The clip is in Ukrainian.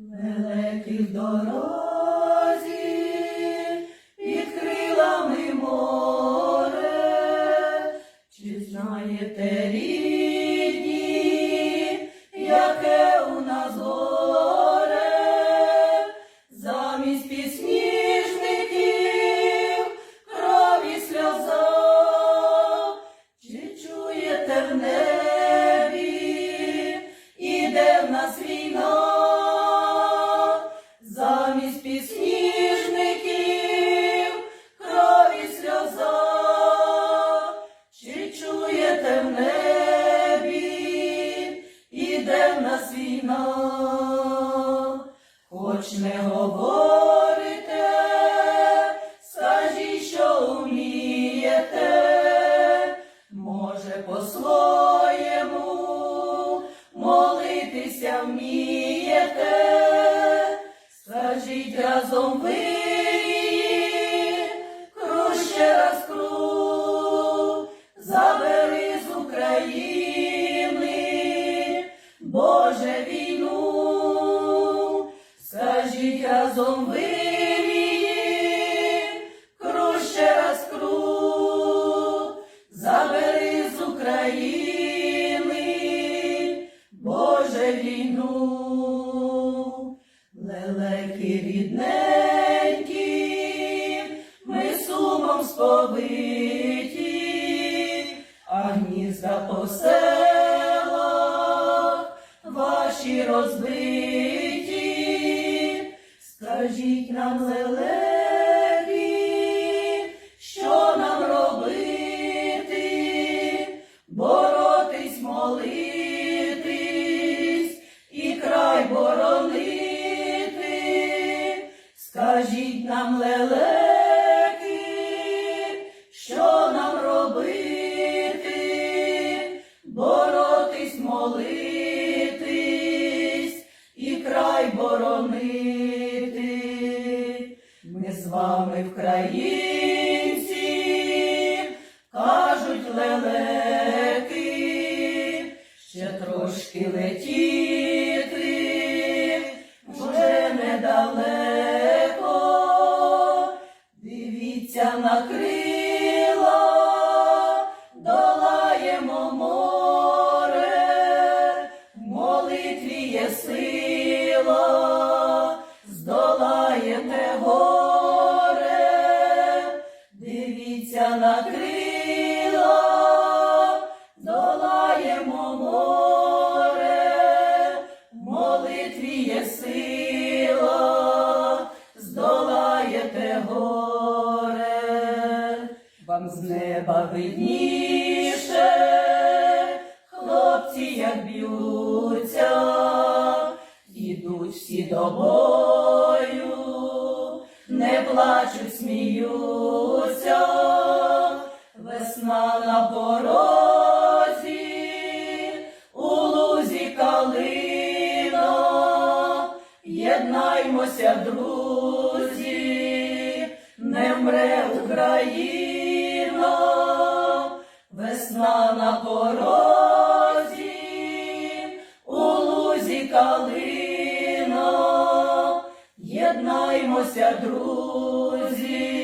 Лелеки в дорозі, під крилами море, чи знаєте хоч не говорите, скажіть, що вмієте, може по-своєму молитися вмієте, скажіть разом ви, разом ви, кру ще раз кру, забери з України, Боже війну, лелеки рідненькі, ми сумом сповиті, а гнізда по селах ваші розбиті, скажіть нам лелеки, вами вкраїнці, кажуть лелеки, ще трошки летіти, вже недалеко, дивіться на крила, долаємо море, молитві є сила, дивіться на крила, долаємо море, молитві є сила, здолаєте горе, вам з неба видніше, хлопці, як б'ються, ідуть всі до бою, не плачуть, калина, єднаймося, друзі, не вмре Україна, весна на порозі, у лузі калина, єднаймося, друзі,